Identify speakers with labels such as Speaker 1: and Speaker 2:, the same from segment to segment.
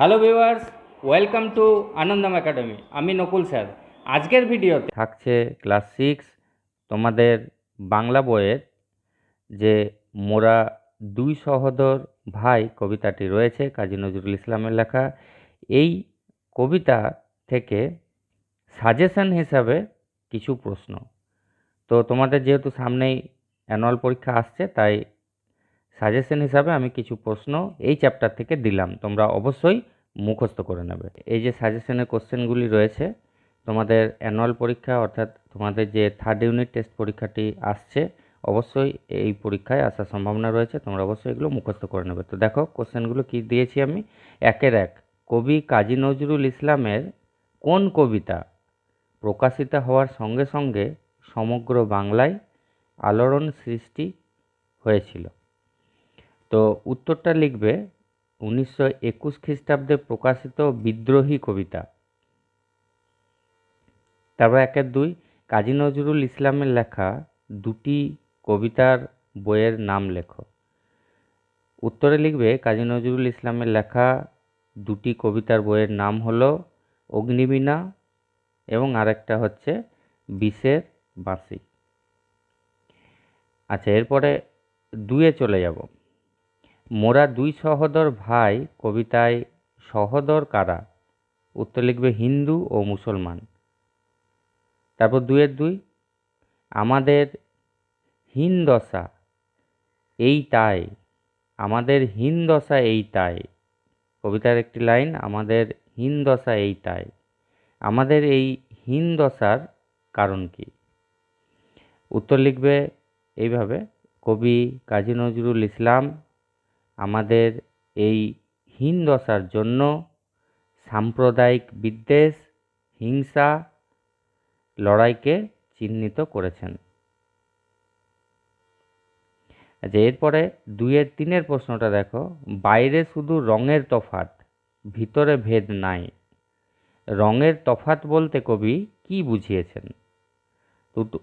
Speaker 1: Hello viewers welcome to Anandam academy আমি Nakul sir. আজকের ভিডিওতে
Speaker 2: থাকছে ক্লাস সিক্স তোমাদের বাংলা বইয়ের যে মোরা দুই সহোদর ভাই কবিতাটি রয়েছে, কাজী নজরুল ইসলামের লেখা। এই কবিতা থেকে সাজেশন হিসাবে কিছু প্রশ্ন। তো তোমাদের যেহেতু সামনেই অ্যানুয়াল পরীক্ষা আসছে, তাই সাজেশন হিসাবে আমি কিছু প্রশ্ন এই চ্যাপ্টার থেকে দিলাম। তোমরা অবশ্যই মুখস্থ করে নেবে। এই যে সাজেশনের কোশ্চেনগুলি রয়েছে, তোমাদের অ্যানুয়াল পরীক্ষা অর্থাৎ তোমাদের যে থার্ড ইউনিট টেস্ট পরীক্ষাটি আসছে, অবশ্যই এই পরীক্ষায় আসার সম্ভাবনা রয়েছে, তোমরা অবশ্যই এগুলো মুখস্থ করে নেবে। তো দেখো কোশ্চেনগুলো কি দিয়েছি আমি? একের এক, কবি কাজী নজরুল ইসলামের কোন কবিতা প্রকাশিত হওয়ার সঙ্গে সঙ্গে সমগ্র বাংলায় আলোড়ন সৃষ্টি হয়েছিল? তো উত্তরটা লিখবে, উনিশশো একুশ খ্রিস্টাব্দে প্রকাশিত বিদ্রোহী কবিতা। তারপর একের দুই, কাজী নজরুল ইসলামের লেখা দুটি কবিতার বইয়ের নাম লেখো। উত্তরে লিখবে, কাজী নজরুল ইসলামের লেখা দুটি কবিতার বইয়ের নাম হলো অগ্নিবীণা এবং আরেকটা হচ্ছে বিষের বাঁশি। আচ্ছা এরপরে দুয়ে চলে যাব। মোরা দুই সহোদর ভাই কবিতায় সহোদর কারা? উত্তর লিখবে হিন্দু ও মুসলমান। তারপর দুয়ের দুই, আমাদের হীন দশা এই তাই, আমাদের হীন দশা এই তাই। কবিতার একটি লাইন, আমাদের হীন দশা এই তাই, আমাদের এই হীন দশার কারণ কি? উত্তর লিখবে এইভাবে, কবি কাজী নজরুল ইসলাম আমাদের এই হীন দশার জন্য সাম্প্রদায়িক বিদ্বেষ, হিংসা লড়াইকে চিহ্নিত করেছেন। আচ্ছা এরপরে দুইয়ের তিনের প্রশ্নটা দেখো। বাইরে শুধু রঙের তফাত ভিতরে ভেদ নাই। রঙের তফাত বলতে কবি কি বুঝিয়েছেন?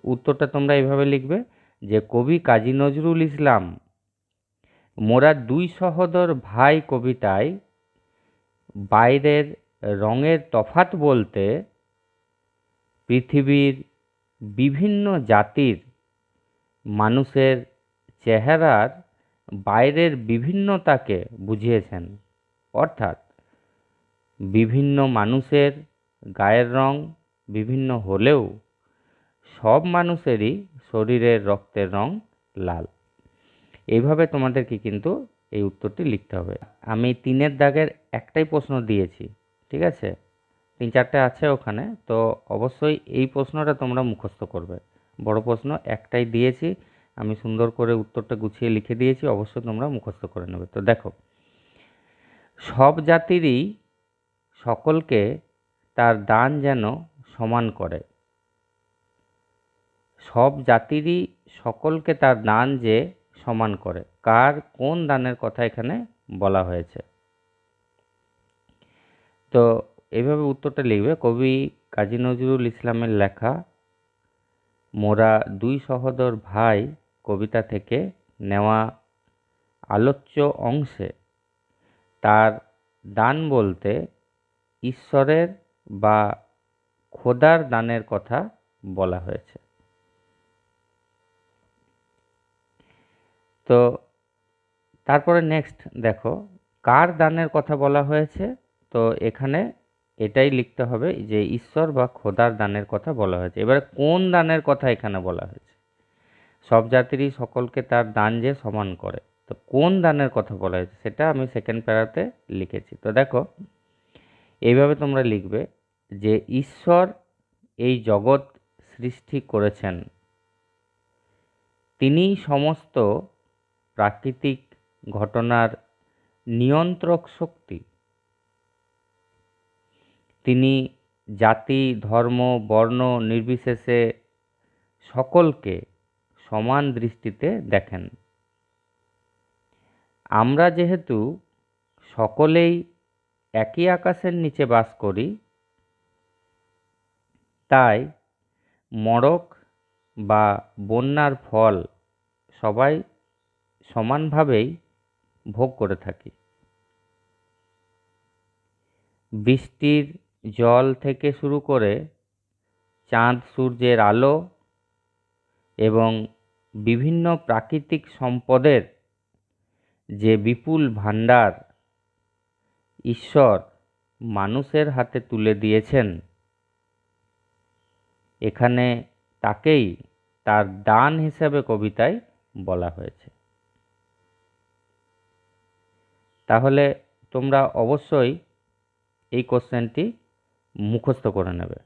Speaker 2: উত্তরটা তোমরা এইভাবে লিখবে যে কবি কাজী নজরুল ইসলাম মোরা দুই সহোদর ভাই কবিতায় বাইরের রঙের তফাত বলতে পৃথিবীর বিভিন্ন জাতির মানুষের চেহারার বাইরের বিভিন্নতাকে বুঝিয়েছেন। অর্থাৎ বিভিন্ন মানুষের গায়ের রং বিভিন্ন হলেও সব মানুষেরই শরীরের রক্তের রং লাল। এইভাবে তোমাদেরকে কিন্তু এই উত্তরটি লিখতে হবে। আমি তিনের দাগের একটাই প্রশ্ন দিয়েছি, ঠিক আছে? তিন চারটে আছে ওখানে, তো অবশ্যই এই প্রশ্নটা তোমরা মুখস্থ করবে। বড় প্রশ্ন, একটাই দিয়েছি, আমি সুন্দর করে উত্তরটা গুছিয়ে লিখে দিয়েছি, অবশ্যই তোমরা মুখস্থ করে নেবে। তো দেখো, সব জাতিরই সকলকে তার দান যেন সমান করে। সব জাতিরই সকলকে তার দান যে সমান করে। কার কোন দানের কথা এখানে বলা হয়েছে? তো এইভাবে উত্তরটা লিখবে। কবি কাজী নজরুল ইসলামের লেখা, মোরা দুই সহদর ভাই কবিতা থেকে নেওয়া আলোচ্য অংশে তার দান বলতে ঈশ্বরের বা খোদার দানের কথা বলা হয়েছে। তো তারপরে নেক্সট দেখো, কার দানের কথা বলা হয়েছে? তো এখানে এটাই লিখতে হবে যে ঈশ্বর বা খোদার দানের কথা বলা হয়েছে। এবারে কোন দানের কথা এখানে বলা হয়েছে? সব জাতিরই সকলকে তার দান যে সমান করে। তো কোন দানের কথা বলা হয়েছে? সেটা আমি সেকেন্ড প্যারাতে লিখেছি। তো দেখো, এইভাবে তোমরা লিখবে যে ঈশ্বর এই জগৎ সৃষ্টি করেছেন। তিনিই সমস্ত প্রাকৃতিক ঘটনার নিয়ন্ত্রক শক্তি। তিনি জাতি, ধর্ম, বর্ণ নির্বিশেষে সকলকে সমান দৃষ্টিতে দেখেন। আমরা যেহেতু সকলেই একই আকাশের নিচে বাস করি, তাই মড়ক বা বন্যার ফল সবাই সমানভাবেই ভোগ করে থাকি। বৃষ্টির জল থেকে শুরু করে চাঁদ, সূর্যের আলো এবং বিভিন্ন প্রাকৃতিক সম্পদের যে বিপুল ভাণ্ডার ঈশ্বর মানুষের হাতে তুলে দিয়েছেন, এখানে তাকেই তার দান হিসাবে কবিতায় বলা হয়েছে। তাহলে তোমরা অবশ্যই এই কোশ্চেনটি মুখস্থ করে নেবে।